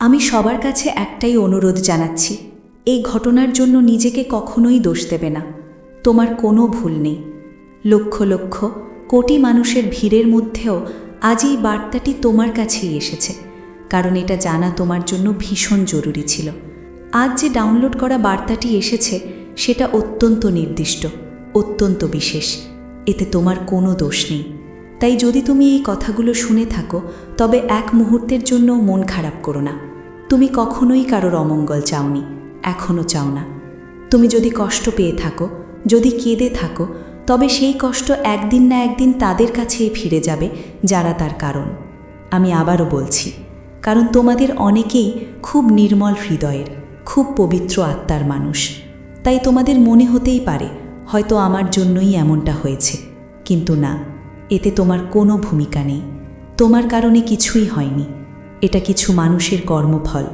আমি সবার কাছে একটাই অনুরোধ জানাচ্ছি, এই ঘটনার জন্য নিজেকে কখনোই দোষ দেবে না। তোমার কোনো ভুল নেই। লক্ষ লক্ষ কোটি মানুষের ভিড়ের মধ্যেও আজ এই বার্তাটি তোমার কাছেই এসেছে, কারণ এটা জানা তোমার জন্য ভীষণ জরুরি ছিল। আজ যে ডাউনলোড করা বার্তাটি এসেছে, সেটা অত্যন্ত নির্দিষ্ট, অত্যন্ত বিশেষ। এতে তোমার কোনো দোষ নেই। তাই যদি তুমি এই কথাগুলো শুনে থাকো, তবে এক মুহূর্তের জন্য মন খারাপ করো না। তুমি কখনোই কারোর অমঙ্গল চাওনি এখনও চাও না। তুমি যদি কষ্ট পেয়ে থাকো, যদি কেঁদে থাকো, তবে সেই কষ্ট একদিন না একদিন তাদের কাছেই ফিরে যাবে, যারা তার কারণ। আমি আবারও বলছি, কারণ তোমাদের অনেকেই খুব নির্মল হৃদয়ের, খুব পবিত্র আত্মার মানুষ। তাই তোমাদের মনে হতেই পারে, হয়তো আমার জন্যই এমনটা হয়েছে। কিন্তু না, এতে তোমার কোনো ভূমিকা নেই। তোমার কারণে কিছুই হয়নি। এটা কিছু মানুষের কর্মফল।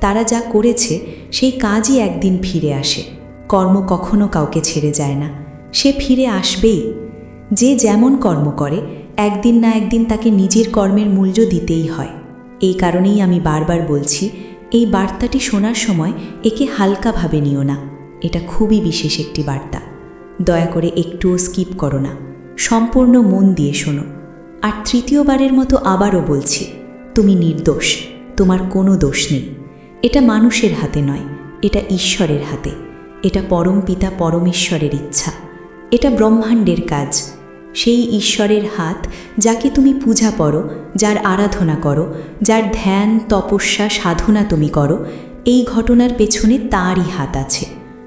তারা যা করেছে, সেই কাজই একদিন ফিরে আসে। কর্ম কখনো কাউকে ছেড়ে যায় না। সে ফিরে আসবেই। যে যেমন কর্ম করে, একদিন না একদিন তাকে নিজের কর্মের মূল্য দিতেই হয়। এই কারণেই আমি বারবার বলছি, এই বার্তাটি শোনার সময় একে হালকাভাবে নিও না। এটা খুবই বিশেষ একটি বার্তা। দয়া করে একটুও স্কিপ করো না। সম্পূর্ণ মন দিয়ে শোনো। আর তৃতীয়বারের মতো আবারও বলছি তুমি নির্দোষ, তোমার কোনো দোষ নেই। এটা মানুষের হাতে নয়, এটা ঈশ্বরের হাতে। এটা পরম পিতা পরমেশ্বরের ইচ্ছা। এটা ব্রহ্মাণ্ডের কাজ। সেই ঈশ্বরের হাত যাকে তুমি পূজা করো যার আরাধনা করো, যার ধ্যান, তপস্যা, সাধনা তুমি করো, এই ঘটনার পেছনে তারই হাত আছে।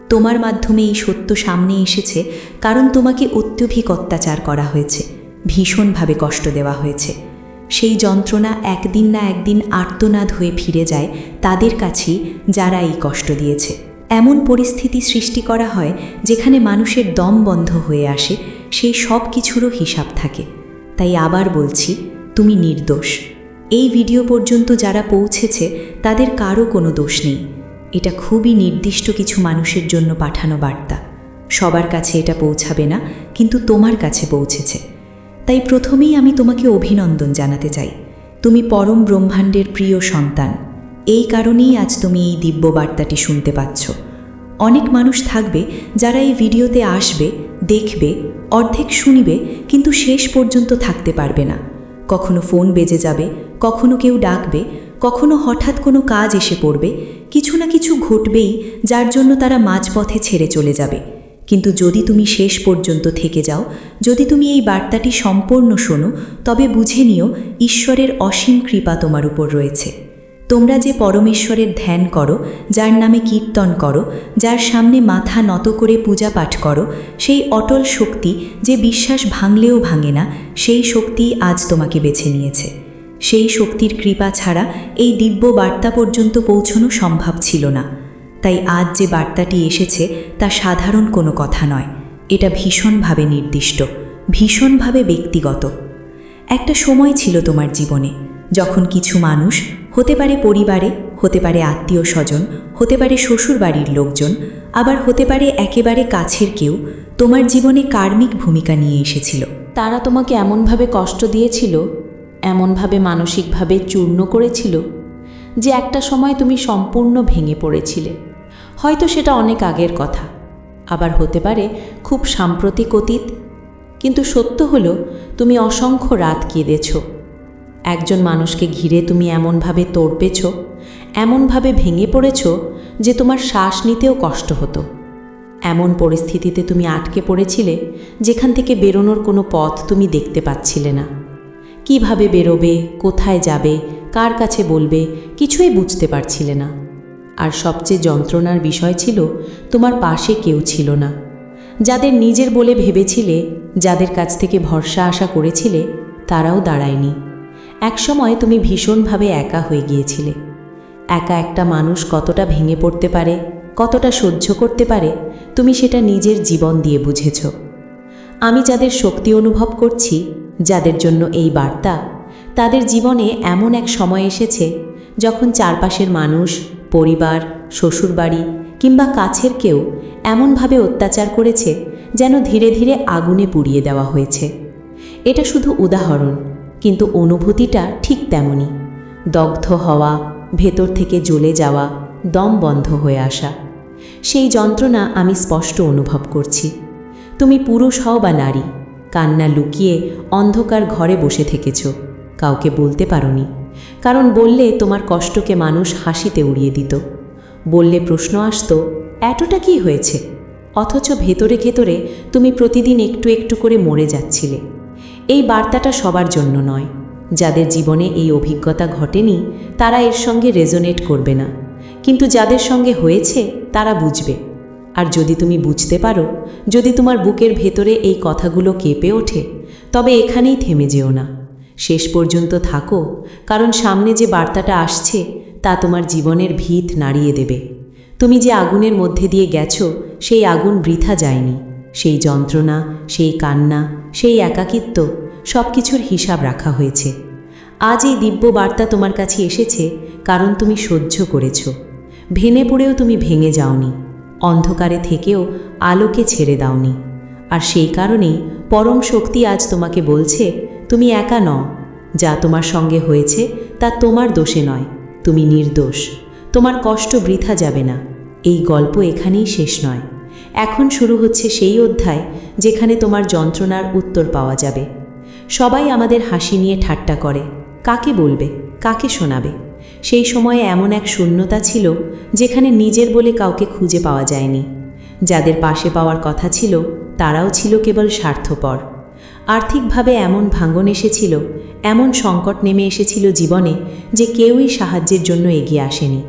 তোমার মাধ্যমে এই সত্য সামনে এসেছে, কারণ তোমাকে অত্যধিক অত্যাচার করা হয়েছে, ভীষণভাবে কষ্ট দেওয়া হয়েছে। সেই যন্ত্রণা একদিন না একদিন আর্তনাদ হয়ে ফিরে যায় তাদের কাছেই যারা এই কষ্ট দিয়েছে। এমন পরিস্থিতি সৃষ্টি করা হয় যেখানে মানুষের দম বন্ধ হয়ে আসে, সেই সব কিছুরও হিসাব থাকে। তাই আবার বলছি, তুমি নির্দোষ। এই ভিডিও পর্যন্ত যারা পৌঁছেছে, তাদের কারও কোনো দোষ নেই। এটা খুবই নির্দিষ্ট কিছু মানুষের জন্য পাঠানো বার্তা। সবার কাছে এটা পৌঁছাবে না, কিন্তু তোমার কাছে পৌঁছেছে। তাই প্রথমেই আমি তোমাকে অভিনন্দন জানাতে চাই। তুমি পরম ব্রহ্মাণ্ডের প্রিয় সন্তান। এই কারণেই আজ তুমি এই দিব্য বার্তাটি শুনতে পাচ্ছ। অনেক মানুষ থাকবে যারা এই ভিডিওতে আসবে, দেখবে, অর্ধেক শুনিবে, কিন্তু শেষ পর্যন্ত থাকতে পারবে না। কখনো ফোন বেজে যাবে, কখনো কেউ ডাকবে, কখনো হঠাৎ কোনো কাজ এসে পড়বে, কিছু না কিছু ঘটবেই যার জন্য তারা মাঝপথে ছেড়ে চলে যাবে। কিন্তু যদি তুমি শেষ পর্যন্ত থেকে যাও, যদি তুমি এই বার্তাটি সম্পূর্ণ শোনো, তবে বুঝে নিও ঈশ্বরের অসীম কৃপা তোমার উপর রয়েছে। তোমরা যে পরমেশ্বরের ধ্যান করো, যার নামে কীর্তন করো, যার সামনে মাথা নত করে পূজা পাঠ করো, সেই অটল শক্তি যে বিশ্বাস ভাঙলেও ভাঙে না, সেই শক্তি আজ তোমাকে বেছে নিয়েছে। সেই শক্তির কৃপা ছাড়া এই দিব্য বার্তা পর্যন্ত পৌঁছনো সম্ভব ছিল না। তাই আজ যে বার্তাটি এসেছে তা সাধারণ কোনো কথা নয়। এটা ভীষণভাবে নির্দিষ্ট, ভীষণভাবে ব্যক্তিগত। একটা সময় ছিল তোমার জীবনে, যখন কিছু মানুষ, হতে পারে পরিবারে, হতে পারে আত্মীয় স্বজন হতে পারে শ্বশুর বাড়ির লোকজন, আবার হতে পারে একেবারে কাছের কেউ, তোমার জীবনে কার্মিক ভূমিকা নিয়ে এসেছিল। তারা তোমাকে এমনভাবে কষ্ট দিয়েছিল, এমনভাবে মানসিকভাবে চূর্ণ করেছিল, যে একটা সময় তুমি সম্পূর্ণ ভেঙে পড়েছিলে। হয়তো সেটা অনেক আগের কথা। আবার হতে পারে খুব সাম্প্রতিক অতীত। কিন্তু সত্য হলো, তুমি অসংখ্য রাত কেঁদেছ। একজন মানুষকে ঘিরে তুমি এমনভাবে তোড়পেছ, এমনভাবে ভেঙে পড়েছ যে তোমার শ্বাস নিতেও কষ্ট হতো। এমন পরিস্থিতিতে তুমি আটকে পড়েছিলে যেখান থেকে বেরোনোর কোনো পথ তুমি দেখতে পাচ্ছিলে না। কীভাবে বেরোবে, কোথায় যাবে, কার কাছে বলবে, কিছুই বুঝতে পারছিলে না। আর সবচেয়ে যন্ত্রণার বিষয় ছিল, তোমার পাশে কেউ ছিল না। যাদের নিজের বলে ভেবেছিলে, যাদের কাছ থেকে ভরসা আশা করেছিলে, তারাও দাঁড়ায়নি। একসময় তুমি ভীষণভাবে একা হয়ে গিয়েছিলে। একা একটা মানুষ কতটা ভেঙে পড়তে পারে, কতটা সহ্য করতে পারে, তুমি সেটা নিজের জীবন দিয়ে বুঝেছ। আমি যাদের শক্তি অনুভব করছি, যাদের জন্য এই বার্তা, তাদের জীবনে এমন এক সময় এসেছে, যখন চারপাশের মানুষ পরিবার, শ্বশুরবাড়ি কিংবা কাছের কেউ এমনভাবে অত্যাচার করেছে যেন ধীরে ধীরে আগুনে পুড়িয়ে দেওয়া হয়েছে। এটা শুধু উদাহরণ, কিন্তু অনুভূতিটা ঠিক তেমনই। দগ্ধ হওয়া, ভেতর থেকে জ্বলে যাওয়া, দম বন্ধ হয়ে আসা। সেই যন্ত্রণা আমি স্পষ্ট অনুভব করছি। তুমি পুরুষ হও বা নারী, কান্না লুকিয়ে অন্ধকার ঘরে বসে থেকেছ, কাউকে বলতে পারোনি। কারণ বললে তোমার কষ্টকে মানুষ হাসিতে উড়িয়ে দিত। বললে প্রশ্ন আসত, এতটা কি হয়েছে? অথচ ভেতরে ভেতরে তুমি প্রতিদিন একটু একটু করে মরে যাচ্ছিলে। এই বার্তাটা সবার জন্য নয়। যাদের জীবনে এই অভিজ্ঞতা ঘটেনি, তারা এর সঙ্গে রেজোনেট করবে না। কিন্তু যাদের সঙ্গে হয়েছে, তারা বুঝবে। আর যদি তুমি বুঝতে পারো, যদি তোমার বুকের ভেতরে এই কথাগুলো কেঁপে ওঠে, তবে এখানেই থেমে যেও না। শেষ পর্যন্ত থাকো, কারণ সামনে যে বার্তাটা আসছে, তা তোমার জীবনের ভিত নাড়িয়ে দেবে। তুমি যে আগুনের মধ্যে দিয়ে গেছো, সেই আগুন বৃথা যায়নি। সেই যন্ত্রণা, সেই কান্না, সেই একাকিত্ব সব কিছুর হিসাব রাখা হয়েছে। আজ এই দিব্য বার্তা তোমার কাছে এসেছে, কারণ তুমি সহ্য করেছ। ভেঙে পড়েও তুমি ভেঙে যাওনি। অন্ধকারে থেকেও আলোকে ছেড়ে দাওনি। আর সেই কারণেই পরম শক্তি আজ তোমাকে বলছে তুমি একা নও। যা তোমার সঙ্গে হয়েছে, তা তোমার দোষে নয়। তুমি নির্দোষ। তোমার কষ্ট বৃথা যাবে না। এই গল্প এখানেই শেষ নয়। এখন শুরু হচ্ছে সেই অধ্যায় যেখানে তোমার যন্ত্রণার উত্তর পাওয়া যাবে। সবাই আমাদের হাসি নিয়ে ঠাট্টা করে। কাকে বলবে? কাকে শোনাবে? সেই সময়ে এমন এক শূন্যতা ছিল যেখানে নিজের বলে কাউকে খুঁজে পাওয়া যায়নি। যাদের পাশে পাওয়ার কথা ছিল, তারাও ছিল কেবল স্বার্থপর। আর্থিকভাবে এমন ভাঙন এসেছিল, এমন সংকট নেমে এসেছিল জীবনে যে কেউই সাহায্যের জন্য এগিয়ে আসেনি।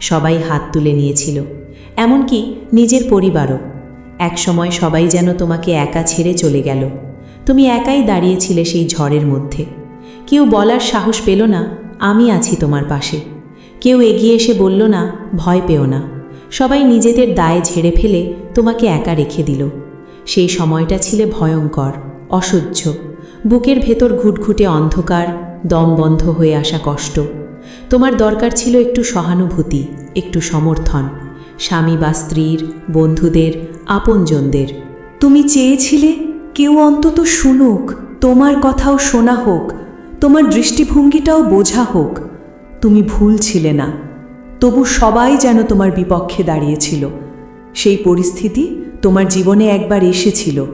সবাই হাত তুলে নিয়েছিল। এমনকি নিজের পরিবারও। একসময় সবাই যেন তোমাকে একা ছেড়ে চলে গেল। তুমি একাই দাঁড়িয়েছিলে সেই ঝড়ের মধ্যে। কেউ বলার সাহস পেল না, আমি আছি তোমার পাশে। কেউ এগিয়ে এসে বলল না, ভয় পেও না। সবাই নিজেদের দায়ে ঝেড়ে ফেলে তোমাকে একা রেখে দিল। সেই সময়টা ছিলে ভয়ঙ্কর। অসহ্য। বুকের ভেতর ঘুটঘুটে অন্ধকার, দম বন্ধ হয়ে আসা কষ্ট। তোমার দরকার ছিল একটু সহানুভূতি, একটু সমর্থন। স্বামী বা স্ত্রীর, বন্ধুদের, আপনজনদের। তুমি চেয়েছিলে? কেউ অন্তত শুনুক, তোমার কথাও শোনা হোক, তোমার দৃষ্টিভঙ্গিটাও বোঝা হোক। তুমি ভুল ছিলে না। তবু সবাই যেন তোমার বিপক্ষে দাঁড়িয়েছিল। সেই পরিস্থিতি তোমার জীবনে একবার এসেছিল।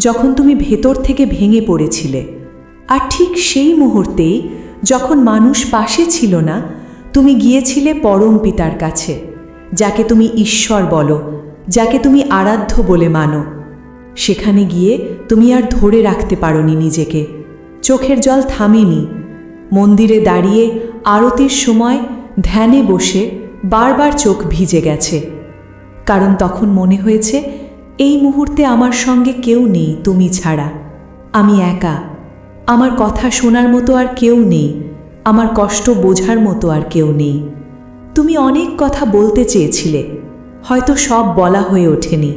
যখন তুমি ভেতর থেকে ভেঙে পড়েছিলে। আর ঠিক সেই মুহূর্তেই যখন মানুষ পাশে ছিল না, তুমি গিয়েছিলে পরম পিতার কাছে, যাকে তুমি ঈশ্বর বলো, যাকে তুমি আরাধ্য বলে মানো। সেখানে গিয়ে তুমি আর ধরে রাখতে পারোনি নিজেকে। চোখের জল থামেনি। মন্দিরে দাঁড়িয়ে আরতির সময় ধ্যানে বসে বারবার চোখ ভিজে গেছে। কারণ তখন মনে হয়েছে এই মুহূর্তে আমার সঙ্গে কেউ নেই তুমি ছাড়া। আমি একা। আমার কথা শোনার মতো আর কেউ নেই। আমার কষ্ট বোঝার মতো আর কেউ নেই। তুমি অনেক কথা বলতে চেয়েছিলে। হয়তো সব বলা হয়ে ওঠেনি।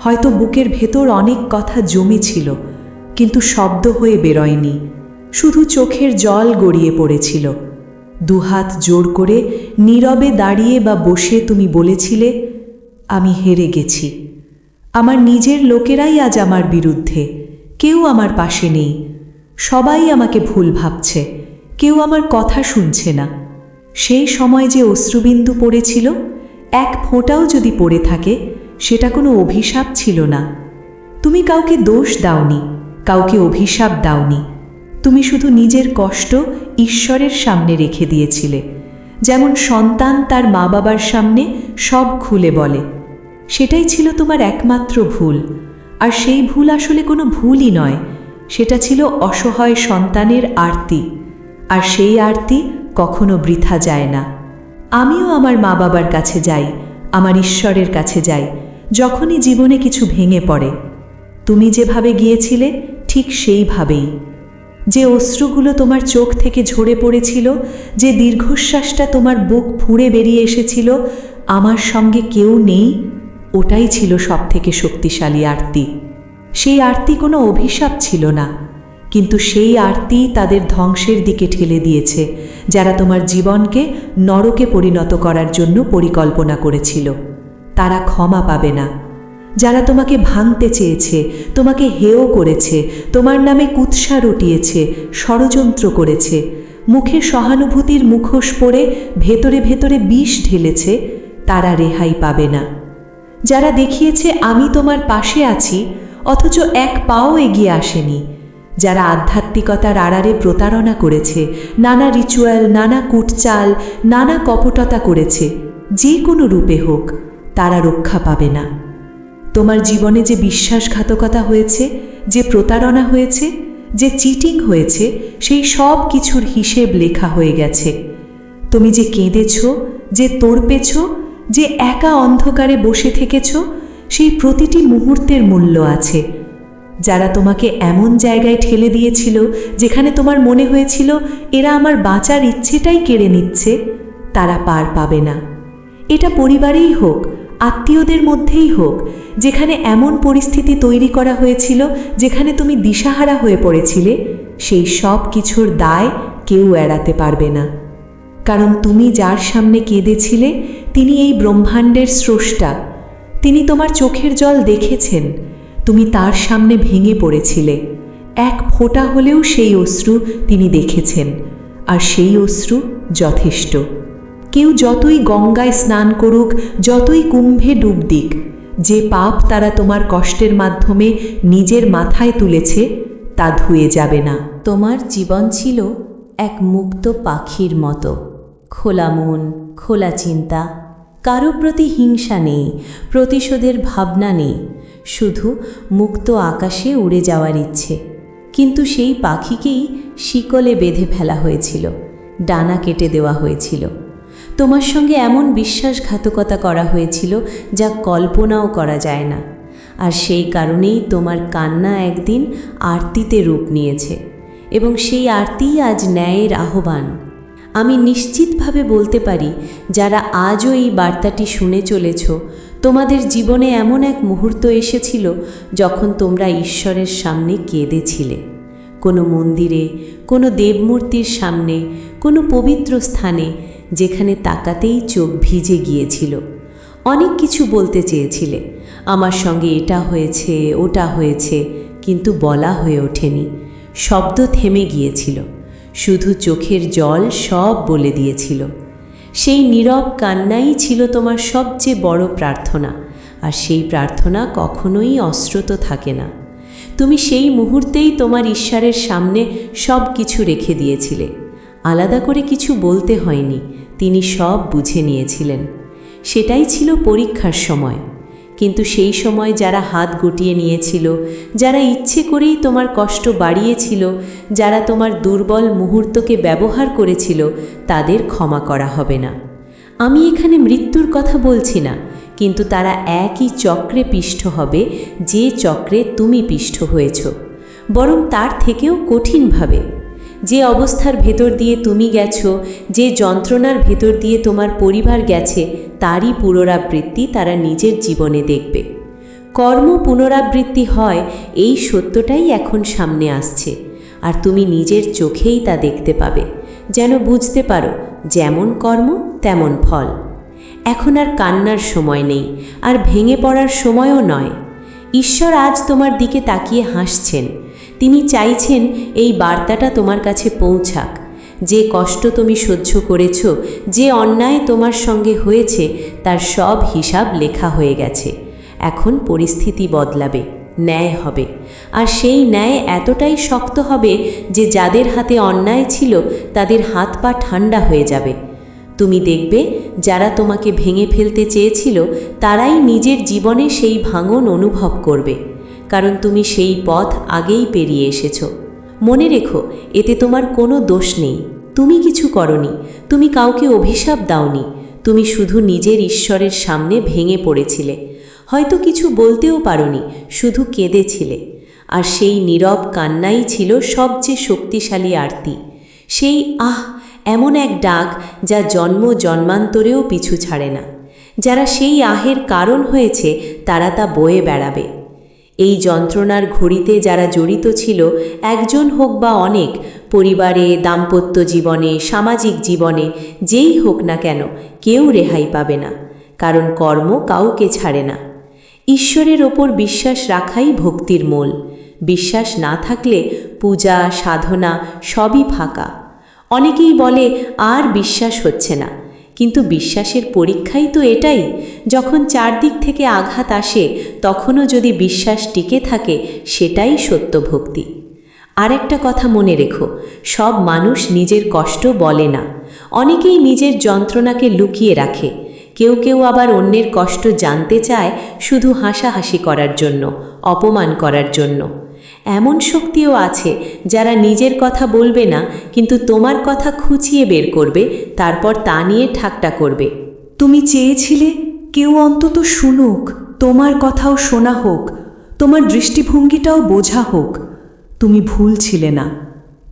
হয়তো বুকের ভেতর অনেক কথা জমেছিল, কিন্তু শব্দ হয়ে বেরোয়নি। শুধু চোখের জল গড়িয়ে পড়েছিল। দুহাত জোর করে নীরবে দাঁড়িয়ে বা বসে তুমি বলেছিলে, আমি হেরে গেছি। আমার নিজের লোকেরাই আজ আমার বিরুদ্ধে। কেউ আমার পাশে নেই। সবাই আমাকে ভুল ভাবছে। কেউ আমার কথা শুনছে না। সেই সময় যে অশ্রুবিন্দু পড়েছিল, এক ফোঁটাও যদি পড়ে থাকে, সেটা কোনো অভিশাপ ছিল না। তুমি কাউকে দোষ দাওনি, কাউকে অভিশাপ দাওনি। তুমি শুধু নিজের কষ্ট ঈশ্বরের সামনে রেখে দিয়েছিলে। যেমন সন্তান তার মা বাবার সামনে সব খুলে বলে। সেটাই ছিল তোমার একমাত্র ভুল। আর সেই ভুল আসলে কোনো ভুলই নয়, সেটা ছিল অসহায় সন্তানের আরতি। আর সেই আরতি কখনো বৃথা যায় না। আমিও আমার মা বাবার কাছে যাই, আমার ঈশ্বরের কাছে যাই, যখনই জীবনে কিছু ভেঙে পড়ে। তুমি যেভাবে গিয়েছিলে, ঠিক সেইভাবেই। যে অশ্রুগুলো তোমার চোখ থেকে ঝরে পড়েছিল, যে দীর্ঘশ্বাসটা তোমার বুক ফুঁড়ে বেরিয়ে এসেছিল, আমার সঙ্গে কেউ নেই। ওটাই ছিল সবথেকে শক্তিশালী আরতি। সেই আরতি কোনো অভিশাপ ছিল না, কিন্তু সেই আরতি তাদের ধ্বংসের দিকে ঠেলে দিয়েছে, যারা তোমার জীবনকে নরকে পরিণত করার জন্য পরিকল্পনা করেছিল। তারা ক্ষমা পাবে না। যারা তোমাকে ভাঙতে চেয়েছে, তোমাকে হেয় করেছে, তোমার নামে কুৎসা রটিয়েছে, ষড়যন্ত্র করেছে, মুখে সহানুভূতির মুখোশ পরে ভেতরে ভেতরে বিষ ঢেলেছে, তারা রেহাই পাবে না। যারা দেখিয়েছে, আমি তোমার পাশে আছি, অথচ এক পাও এগিয়ে আসেনি। যারা আধ্যাত্মিকতার আড়ারে প্রতারণা করেছে, নানা রিচুয়াল, নানা কুটচাল, নানা কপটতা করেছে, যে কোনো রূপে হোক, তারা রক্ষা পাবে না। তোমার জীবনে যে বিশ্বাসঘাতকতা হয়েছে, যে প্রতারণা হয়েছে, যে চিটিং হয়েছে, সেই সব কিছুর হিসেব লেখা হয়ে গেছে। তুমি যে কেঁদেছ, যে তোড়পেছ যে একা অন্ধকারে বসে থেকেছ, সেই প্রতিটি মুহূর্তের মূল্য আছে। যারা তোমাকে এমন জায়গায় ঠেলে দিয়েছিল, যেখানে তোমার মনে হয়েছিল, এরা আমার বাঁচার ইচ্ছেটাই কেড়ে নিচ্ছে, তারা পার পাবে না। এটা পরিবারেই হোক, আত্মীয়দের মধ্যেই হোক, যেখানে এমন পরিস্থিতি তৈরি করা হয়েছিল, যেখানে তুমি দিশাহারা হয়ে পড়েছিলে, সেই সব কিছুর দায় কেউ এড়াতে পারবে না। কারণ তুমি যার সামনে কেঁদেছিলে, তিনি এই ব্রহ্মাণ্ডের স্রষ্টা। তিনি তোমার চোখের জল দেখেছেন, তুমি তার সামনে ভেঙে পড়েছিলে। এক ফোঁটা হলেও সেই অশ্রু তিনি দেখেছেন, আর সেই অশ্রু যথেষ্ট। কেউ যতই গঙ্গায় স্নান করুক, যতই কুম্ভে ডুব দিক, যে পাপ তারা তোমার কষ্টের মাধ্যমে নিজের মাথায় তুলেছে, তা ধুয়ে যাবে না। তোমার জীবন ছিল এক মুক্ত পাখির মতো। খোলা মন, খোলা চিন্তা, কারও প্রতি হিংসা নেই, প্রতিশোধের ভাবনা নেই, শুধু মুক্ত আকাশে উড়ে যাওয়ার ইচ্ছে। কিন্তু সেই পাখিকেই শিকলে বেঁধে ফেলা হয়েছিল, ডানা কেটে দেওয়া হয়েছিল। তোমার সঙ্গে এমন বিশ্বাসঘাতকতা করা হয়েছিল যা কল্পনাও করা যায় না। আর সেই কারণেই তোমার কান্না একদিন আরতিতে রূপ নিয়েছে, এবং সেই আরতিই আজ ন্যায়ের আহ্বান। আমি নিশ্চিতভাবে বলতে পারি, যারা আজও এই বার্তাটি শুনে চলেছ, তোমাদের জীবনে এমন এক মুহূর্ত এসেছিল যখন তোমরা ঈশ্বরের সামনে কেঁদেছিলে। কোনো মন্দিরে, কোনো দেবমূর্তির সামনে, কোনো পবিত্র স্থানে, যেখানে তাকাতেই চোখ ভিজে গিয়েছিল। অনেক কিছু বলতে চেয়েছিলে, আমার সঙ্গে এটা হয়েছে, ওটা হয়েছে, কিন্তু বলা হয়ে ওঠেনি, শব্দ থেমে গিয়েছিল। শুধু চোখের জল সব বলে দিয়েছিল। সেই নীরব কান্নাই ছিল তোমার সবচেয়ে বড় প্রার্থনা, আর সেই প্রার্থনা কখনোই অশ্রুত থাকে না। তুমি সেই মুহূর্তেই তোমার ঈশ্বরের সামনে সব কিছু রেখে দিয়েছিলে। আলাদা করে কিছু বলতে হয়নি, তিনি সব বুঝে নিয়েছিলেন। সেটাই ছিল পরীক্ষার সময়। কিন্তু সেই সময় যারা হাত গুটিয়ে নিয়েছিল, যারা ইচ্ছে করেই তোমার কষ্ট বাড়িয়েছিল, যারা তোমার দুর্বল মুহূর্তকে ব্যবহার করেছিল, তাদের ক্ষমা করা হবে না। আমি এখানে মৃত্যুর কথা বলছি না, কিন্তু তারা একই চক্রে পিষ্ঠ হবে, যে চক্রে তুমি পিষ্ট হয়েছ। বরং তার থেকেও কঠিনভাবে। যে অবস্থার ভেতর দিয়ে তুমি গেছো, যে যন্ত্রণার ভেতর দিয়ে তোমার পরিবার গেছে, তারই পুনরাবৃত্তি তারা নিজের জীবনে দেখবে। কর্ম পুনরাবৃত্তি হয়, এই সত্যটাই এখন সামনে আসছে। আর তুমি নিজের চোখেই তা দেখতে পাবে। যেন বুঝতে পারো, যেমন কর্ম, তেমন ফল। এখন আর কান্নার সময় নেই, আর ভেঙে পড়ার সময়ও নয়। ঈশ্বর আজ তোমার দিকে তাকিয়ে হাসছেন। তিনি চাইছেন এই বার্তাটা তোমার কাছে পৌঁছাক। যে কষ্ট তুমি সহ্য করেছ, যে অন্যায় তোমার সঙ্গে হয়েছে, তার সব হিসাব লেখা হয়ে গেছে। এখন পরিস্থিতি বদলাবে, ন্যায় হবে। আর সেই ন্যায় এতটাই শক্ত হবে যে যাদের হাতে অন্যায় ছিল, তাদের হাত পা ঠান্ডা হয়ে যাবে। তুমি দেখবে, যারা তোমাকে ভেঙে ফেলতে চেয়েছিল, তারাই নিজের জীবনে সেই ভাঙন অনুভব করবে। কারণ তুমি সেই পথ আগেই পেরিয়ে এসেছ। মনে রেখো, এতে তোমার কোনো দোষ নেই। তুমি কিছু করনি, তুমি কাউকে অভিশাপ দাওনি, তুমি শুধু নিজের ঈশ্বরের সামনে ভেঙে পড়েছিলে। হয়তো কিছু বলতেও পারোনি, শুধু কেঁদেছিলে। আর সেই নীরব কান্নাই ছিল সবচেয়ে শক্তিশালী আরতি। সেই আহ, এমন এক ডাক যা জন্ম জন্মান্তরেও পিছু ছাড়ে না। যারা সেই আহের কারণ হয়েছে, তারা তা বয়ে বেড়াবে। এই যন্ত্রণার ঘড়িতে যারা জড়িত ছিল, একজন হোক বা অনেক, পরিবারে, দাম্পত্য জীবনে, সামাজিক জীবনে, যেই হোক না কেন, কেউ রেহাই পাবে না, কারণ কর্ম কাউকে ছাড়ে না। ঈশ্বরের ওপর বিশ্বাস রাখাই ভক্তির মূল। বিশ্বাস না থাকলে পূজা, সাধনা সবই ফাঁকা। অনেকেই বলে, আর বিশ্বাস হচ্ছে না। কিন্তু বিশ্বাসের পরীক্ষাই তো এটাই। যখন চারদিক থেকে আঘাত আসে, তখনও যদি বিশ্বাস টিকে থাকে, সেটাই সত্য ভক্তি আর একটা কথা মনে রেখো, সব মানুষ নিজের কষ্ট বলে না। অনেকেই নিজের যন্ত্রণাকে লুকিয়ে রাখে। কেউ কেউ আবার অন্যের কষ্ট জানতে চায় শুধু হাসাহাসি করার জন্য, অপমান করার জন্য। এমন শক্তিও আছে যারা নিজের কথা বলবে না, কিন্তু তোমার কথা খুঁচিয়ে বের করবে, তারপর তা নিয়ে ঠাট্টা করবে। তুমি চেয়েছিলে কেউ অন্তত শুনুক, তোমার কথাও শোনা হোক, তোমার দৃষ্টিভঙ্গিটাও বোঝা হোক। তুমি ভুল ছিলে না,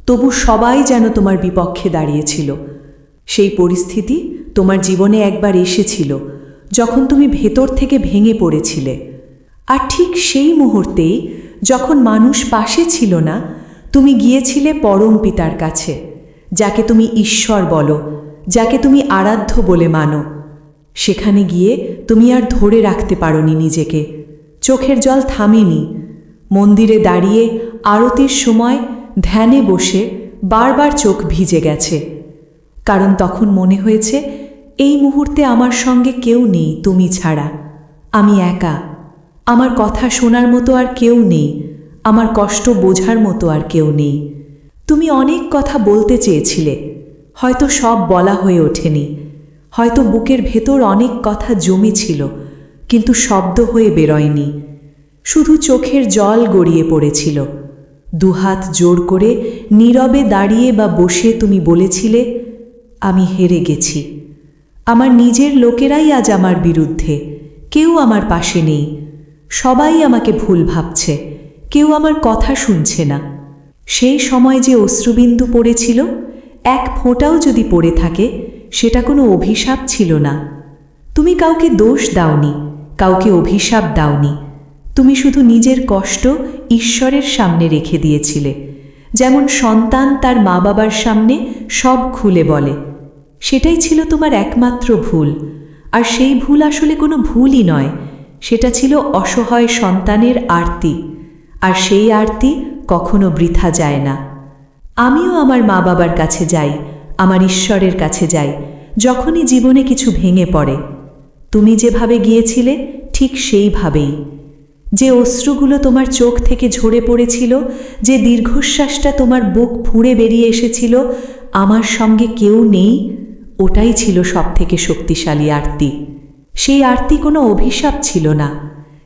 তবু সবাই যেন তোমার বিপক্ষে দাঁড়িয়েছিল। সেই পরিস্থিতি তোমার জীবনে একবার এসেছিল, যখন তুমি ভেতর থেকে ভেঙে পড়েছিলে। আর ঠিক সেই মুহূর্তেই যখন মানুষ পাশে ছিল না, তুমি গিয়েছিলে পরম পিতার কাছে, যাকে তুমি ঈশ্বর বলো, যাকে তুমি আরাধ্য বলে মানো। সেখানে গিয়ে তুমি আর ধরে রাখতে পারোনি নিজেকে। চোখের জল থামেনি। মন্দিরে দাঁড়িয়ে আরতির সময় ধ্যানে বসে বারবার চোখ ভিজে গেছে। কারণ তখন মনে হয়েছে, এই মুহূর্তে আমার সঙ্গে কেউ নেই তুমি ছাড়া। আমি একা। আমার কথা শোনার মতো আর কেউ নেই। আমার কষ্ট বোঝার মতো আর কেউ নেই। তুমি অনেক কথা বলতে চেয়েছিলে। হয়তো সব বলা হয়ে ওঠেনি। হয়তো বুকের ভেতর অনেক কথা জমেছিল, কিন্তু শব্দ হয়ে বেরোয়নি। শুধু চোখের জল গড়িয়ে পড়েছিল। দুহাত জোর করে নীরবে দাঁড়িয়ে বা বসে তুমি বলেছিলে, আমি হেরে গেছি। আমার নিজের লোকেরাই আজ আমার বিরুদ্ধে। কেউ আমার পাশে নেই। সবাই আমাকে ভুল ভাবছে। কেউ আমার কথা শুনছে না। সেই সময় যে অশ্রুবিন্দু পড়েছিল, এক ফোঁটাও যদি পড়ে থাকে, সেটা কোনো অভিশাপ ছিল না। তুমি কাউকে দোষ দাওনি, কাউকে অভিশাপ দাওনি। তুমি শুধু নিজের কষ্ট ঈশ্বরের সামনে রেখে দিয়েছিলে। যেমন সন্তান তার মা বাবার সামনে সব খুলে বলে। সেটাই ছিল তোমার একমাত্র ভুল। আর সেই ভুল আসলে কোনো ভুলই নয়। সেটা ছিল অসহায় সন্তানের আরতি, আর সেই আরতি কখনো বৃথা যায় না। আমিও আমার মা বাবার কাছে যাই, আমার ঈশ্বরের কাছে যাই, যখনই জীবনে কিছু ভেঙে পড়ে। তুমি যেভাবে গিয়েছিলে, ঠিক সেইভাবেই। যে অশ্রুগুলো তোমার চোখ থেকে ঝরে পড়েছিল, যে দীর্ঘশ্বাসটা তোমার বুক ফুঁড়ে বেরিয়ে এসেছিল, আমার সঙ্গে কেউ নেই, ওটাই ছিল সবথেকে শক্তিশালী আরতি। সেই আরতি কোনো অভিশাপ ছিল না।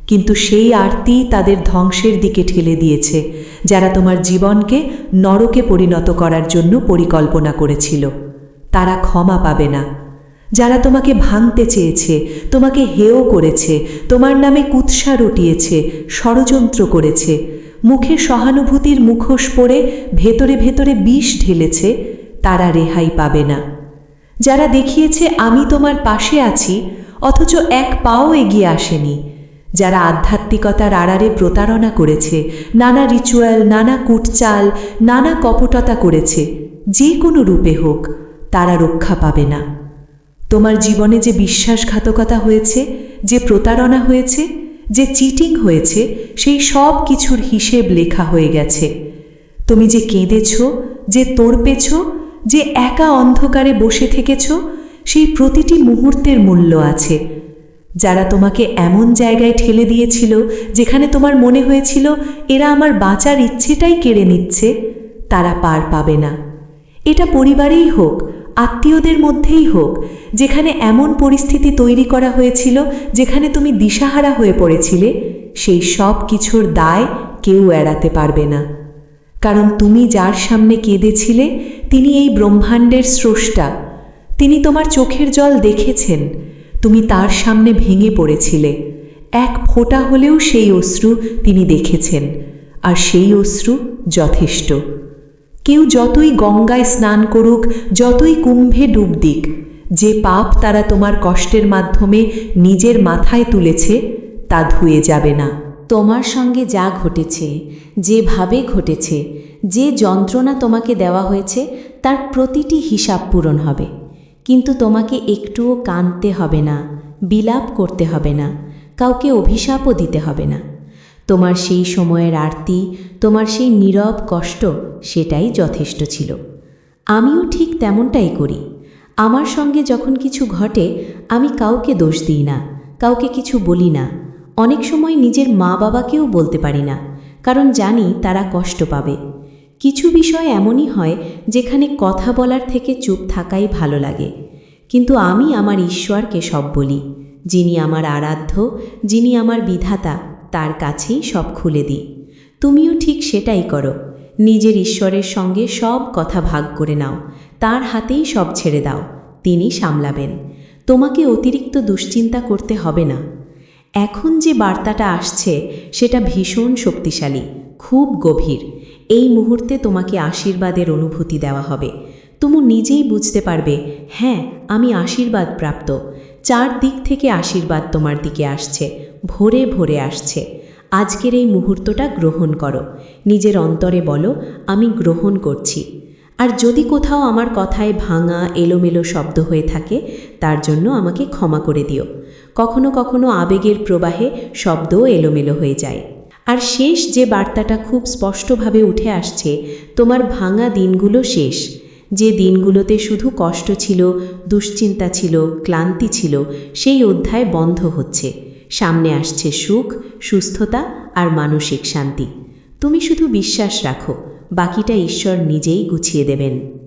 কিন্তু সেই আরতি তাদের ধ্বংসের দিকে ঠেলে দিয়েছে, যারা তোমার জীবনকে নরকে পরিণত করার জন্য পরিকল্পনা করেছিল। তারা ক্ষমা পাবে না। যারা তোমাকে ভাঙতে চেয়েছে, তোমাকে হেয় করেছে, তোমার নামে কুৎসা রটিয়েছে, ষড়যন্ত্র করেছে মুখে সহানুভূতির মুখোশ পরে ভেতরে ভেতরে বিষ ঢেলেছে, তারা রেহাই পাবে না। যারা দেখিয়েছে, আমি তোমার পাশে আছি অথচ এক পাও এগিয়ে আসেনি। যারা আধ্যাত্মিকতার আড়ারে প্রতারণা করেছে, নানা রিচুয়াল নানা কুটচাল, নানা কপটতা করেছে, যে কোনো রূপে হোক, তারা রক্ষা পাবে না। তোমার জীবনে যে বিশ্বাসঘাতকতা হয়েছে, যে প্রতারণা হয়েছে, যে চিটিং হয়েছে, সেই সব কিছুর হিসেব লেখা হয়ে গেছে। তুমি যে কেঁদেছ, যে তোড়পেছ, যে একা অন্ধকারে বসে থেকেছ সেই প্রতিটি মুহূর্তের মূল্য আছে। যারা তোমাকে এমন জায়গায় ঠেলে দিয়েছিল, যেখানে তোমার মনে হয়েছিল, এরা আমার বাঁচার ইচ্ছেটাই কেড়ে নিচ্ছে, তারা পার পাবে না। এটা পরিবারেই হোক, আত্মীয়দের মধ্যেই হোক, যেখানে এমন পরিস্থিতি তৈরি করা হয়েছিল, যেখানে তুমি দিশাহারা হয়ে পড়েছিলে, সেই সব কিছুর দায় কেউ এড়াতে পারবে না। কারণ তুমি যার সামনে কেঁদেছিলে, তিনি এই ব্রহ্মাণ্ডের স্রষ্টা। তিনি তোমার চোখের জল দেখেছেন। তুমি তার সামনে ভেঙে পড়েছিলে। এক ফোঁটা হলেও সেই অশ্রু তিনি দেখেছেন, আর সেই অশ্রু যথেষ্ট। কেউ যতই গঙ্গায় স্নান করুক, যতই কুম্ভে ডুব দিক, যে পাপ তারা তোমার কষ্টের মাধ্যমে নিজের মাথায় তুলেছে, তা ধুয়ে যাবে না। তোমার সঙ্গে যা ঘটেছে, যেভাবে ঘটেছে, যে যন্ত্রণা তোমাকে দেওয়া হয়েছে, তার প্রতিটি হিসাব পূরণ হবে। কিন্তু তোমাকে একটুও কাঁদতে হবে না, বিলাপ করতে হবে না, কাউকে অভিশাপও দিতে হবে না। তোমার সেই সময়ের আরতি, তোমার সেই নীরব কষ্ট, সেটাই যথেষ্ট ছিল। আমিও ঠিক তেমনটাই করি। আমার সঙ্গে যখন কিছু ঘটে, আমি কাউকে দোষ দিই না, কাউকে কিছু বলি না। অনেক সময় নিজের মা বাবাকেও বলতে পারি না, কারণ জানি তারা কষ্ট পাবে। কিছু বিষয় এমনই হয় যেখানে কথা বলার থেকে চুপ থাকাই ভালো লাগে। কিন্তু আমি আমার ঈশ্বরকে সব বলি, যিনি আমার আরাধ্য, যিনি আমার বিধাতা, তার কাছেই সব খুলে দিই। তুমিও ঠিক সেটাই করো, নিজের ঈশ্বরের সঙ্গে সব কথা ভাগ করে নাও, তার হাতেই সব ছেড়ে দাও, তিনি সামলাবেন। তোমাকে অতিরিক্ত দুশ্চিন্তা করতে হবে না। এখন যে বার্তাটা আসছে, সেটা ভীষণ শক্তিশালী, খুব গভীর। এই মুহূর্তে তোমাকে আশীর্বাদের অনুভূতি দেওয়া হবে। তুমি নিজেই বুঝতে পারবে হ্যাঁ আমি আশীর্বাদ প্রাপ্ত। চার দিক থেকে আশীর্বাদ তোমার দিকে আসছে, ভোরে ভোরে আসছে। আজকের এই মুহূর্তটা গ্রহণ করো। নিজের অন্তরে বলো, আমি গ্রহণ করছি। আর যদি কোথাও আমার কথায় ভাঙা, এলোমেলো শব্দ হয়ে থাকে, তার জন্য আমাকে ক্ষমা করে দিও। কখনো কখনো আবেগের প্রবাহে শব্দও এলোমেলো হয়ে যায়। আর শেষ যে বার্তাটা খুব স্পষ্টভাবে উঠে আসছে, তোমার ভাঙা দিনগুলো শেষ। যে দিনগুলোতে শুধু কষ্ট ছিল, দুশ্চিন্তা ছিল, ক্লান্তি ছিল, সেই অধ্যায় বন্ধ হচ্ছে। সামনে আসছে সুখ, সুস্থতা আর মানসিক শান্তি। তুমি শুধু বিশ্বাস রাখো, বাকিটা ঈশ্বর নিজেই গুছিয়ে দেবেন।